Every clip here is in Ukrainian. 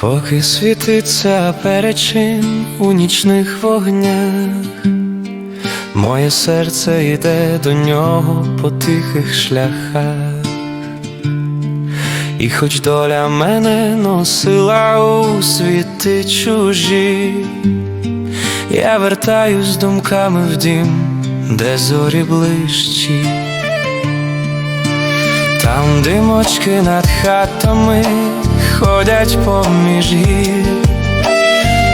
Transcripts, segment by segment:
Поки світиться перечин у нічних вогнях, моє серце йде до нього по тихих шляхах, і хоч доля мене носила у світи чужі, я вертаюсь думками в дім, де зорі ближчі. Там димочки над хатами ходять поміж гір,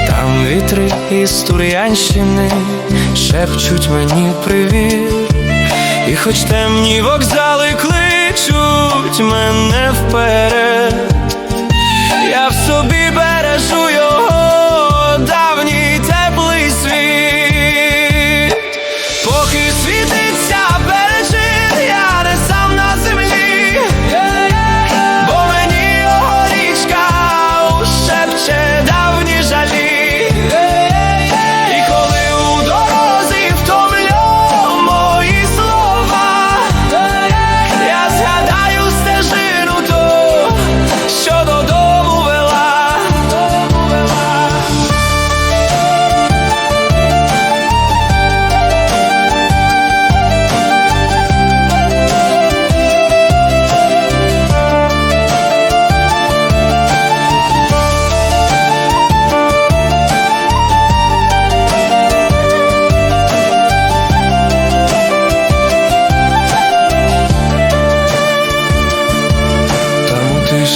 там вітри із Тур'янщини шепчуть мені привіт, і хоч темні вокзали кличуть мене вперед, я в собі бережу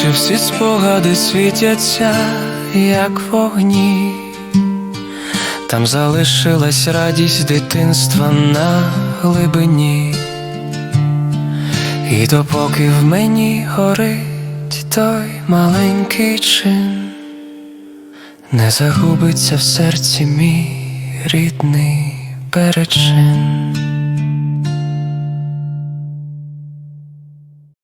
Там всі спогади світяться, як вогні. Там залишилась радість дитинства на глибині. І допоки в мені горить той маленький чин, не загубиться в серці мій рідний перечин.